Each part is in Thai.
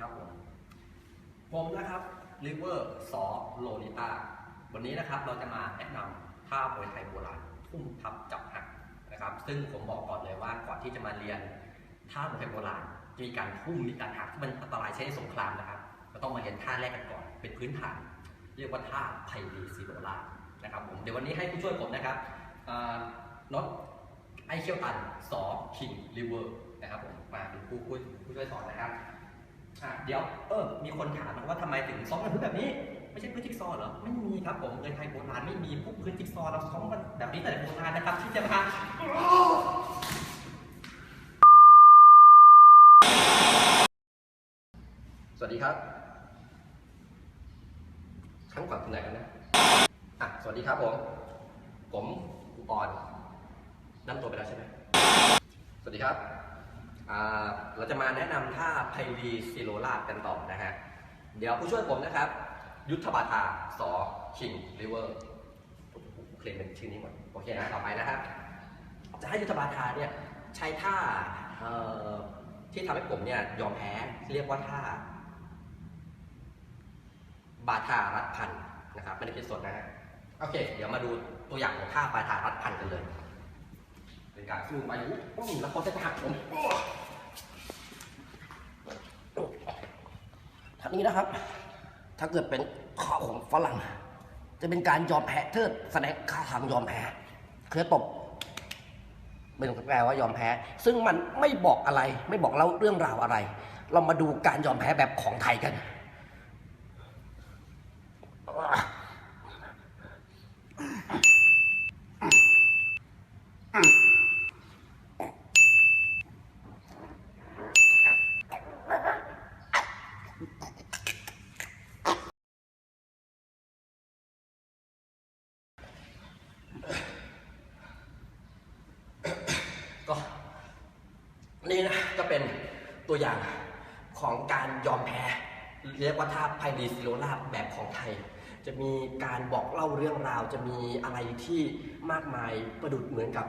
ครับผม ผมนะครับริเวอร์ซอโลลิต้าวันนี้นะครับเราจะมาแนะนำท่ามวยไทยโบราณทุ่มทับจับหักนะครับ ซึ่งผมบอกก่อนเลยว่าก่อนที่จะมาเรียนท่ามวยไทยโบราณจะมีการทุ่มมีการหักที่มันอันตรายใช้ในสงครามนะครับก็ต้องมาเรียนท่าแรกกันก่อนเป็นพื้นฐาน เรียกว่าท่าไพรีซิโบรลานะครับผมเดี๋ยววันนี้ให้ผู้ช่วยผมนะครับอ่านดไอเคียวตันสอคิงริเวอร์นะครับผมมาเป็นผู้ผู้ผู้ช่วยสอนนะครับ อะเดี๋ยวเออมีคนถามนะว่าทำไมถึงซ้อมกันพื้นแบบนี้ ไม่ใช่พื้นจิ๊กซอว์เหรอไม่มีครับผมเงินไทยโบราณไม่มีพวกพื้นจิ๊กซอว์เราซ้อมกันแบบนี้แต่โบราณนะครับที่จะมาสวัสดีครับ ครั้งก่อนถึงไหนกันนะอะสวัสดีครับผม ผมอุปอนนำตัวไปแล้วใช่ไหมสวัสดีครับ เราจะมาแนะนำท่าไพรีซิโรลาดกันต่อนะฮะ เดี๋ยวผู้ช่วยผมนะครับ ยุทธบาทาสอคิงริเวอร์เคลมเป็นชื่อนี้หมดโอเคนะต่อไปนะครับ จะให้ยุทธบาทาเนี่ยใช้ท่าที่ทำให้ผมเนี่ยยอมแพ้เรียกว่าท่า บาทารัดพันนะครับไม่ได้คิดสดนะฮะโอเค เดี๋ยวมาดูตัวอย่างของท่าบาทารัดพันกันเลย เป็นการสู้ไปอุ้มแล้วเขาจะหักผมทางนี้นะครับ ถ้าเกิดเป็นข้อของฝรั่ง จะเป็นการยอมแพ้เทิดแสดงท่าทางยอมแพ้คือตบไม่ต้องแปลว่ายอมแพ้ ซึ่งมันไม่บอกอะไร ไม่บอกเล่าเรื่องราวอะไร เรามาดูการยอมแพ้แบบของไทยกันก็ นี่นะก็เป็นตัวอย่างของการยอมแพ้ เรียกว่าท่าไพรีซิโรลาแบบของไทย จะมีการบอกเล่าเรื่องราว จะมีอะไรที่มากมายประดุดเหมือนกับ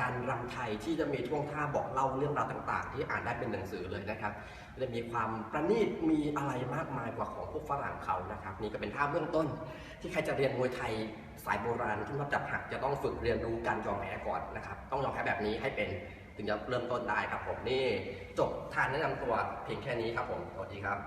การรำไทยที่จะมีท่วงท่าบอกเล่าเรื่องราวต่าง ๆ ที่อ่านได้เป็นหนังสือเลยนะครับจะมีความประณีตมีอะไรมากมายกว่าของพวกฝรั่งเขานะครับนี่ก็เป็นท่าเบื้องต้น ที่ใครจะเรียนมวยไทยสายโบราณที่รับจับหักจะต้องฝึกเรียนรู้การยอมแพ้ก่อนนะครับต้องยอมแพ้แบบนี้ให้เป็น ถึงจะเริ่มต้นได้ครับผมนี่จบทานแนะนำตัวเพียงแค่นี้ครับผมสวัสดีครับ